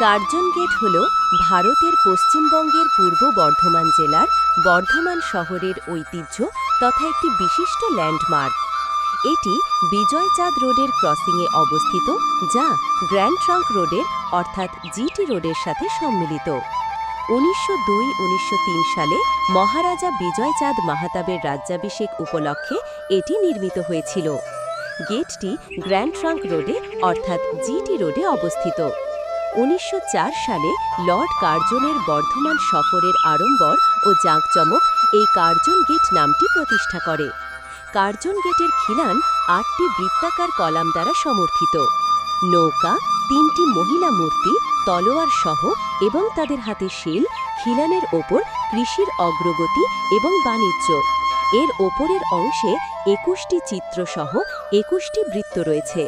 Curzon gate হল ভারতের পশ্চিমবঙ্গের পূর্ব বর্ধমান জেলার বর্ধমান শহরের ঐতিহ্য তথা একটি বিশিষ্ট ল্যান্ডমার্ক। এটি বিজয়চাঁদ রোডের ক্রসিংয়ে অবস্থিত, যা গ্র্যান্ড ট্রাঙ্ক রোডের অর্থাৎ জিটি রোডের সাথে সম্মিলিত। উনিশশো দুই, উনিশশো সালে মহারাজা বিজয়চাঁদ মাহাতাবের রাজ্যাভিষেক উপলক্ষে এটি নির্মিত হয়েছিল। গেটটি গ্র্যান্ড ট্রাঙ্ক রোডে অর্থাৎ জিটি রোডে অবস্থিত। উনিশশো চার সালে লর্ড কার্জনের বর্ধমান সফরের আড়ম্বর ও জাঁকজমক এই কার্জন গেট নামটি প্রতিষ্ঠা করে। কার্জন গেটের খিলান আটটি বৃত্তাকার কলাম দ্বারা সমর্থিত। নৌকা, তিনটি মহিলা মূর্তি, তলোয়ার সহ এবং তাদের হাতে শিল, খিলানের ওপর কৃষির অগ্রগতি এবং বাণিজ্য। এর ওপরের অংশে একুশটি চিত্রসহ একুশটি বৃত্ত রয়েছে।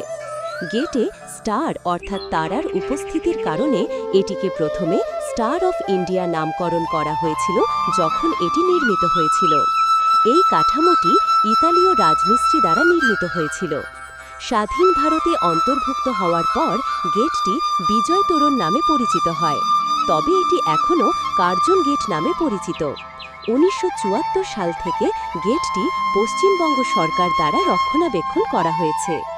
গেটে স্টার অর্থাৎ তারার উপস্থিতির কারণে এটিকে প্রথমে স্টার অফ ইন্ডিয়া নামকরণ করা হয়েছিল যখন এটি নির্মিত হয়েছিল। এই কাঠামোটি ইতালীয় রাজমিস্ত্রি দ্বারা নির্মিত হয়েছিল। স্বাধীন ভারতে অন্তর্ভুক্ত হওয়ার পর গেটটি বিজয় তোরণ নামে পরিচিত হয়। তবে এটি এখনও কার্জন গেট নামে পরিচিত। উনিশশো চুয়াত্তর সাল থেকে গেটটি পশ্চিমবঙ্গ সরকার দ্বারা রক্ষণাবেক্ষণ করা হয়েছে।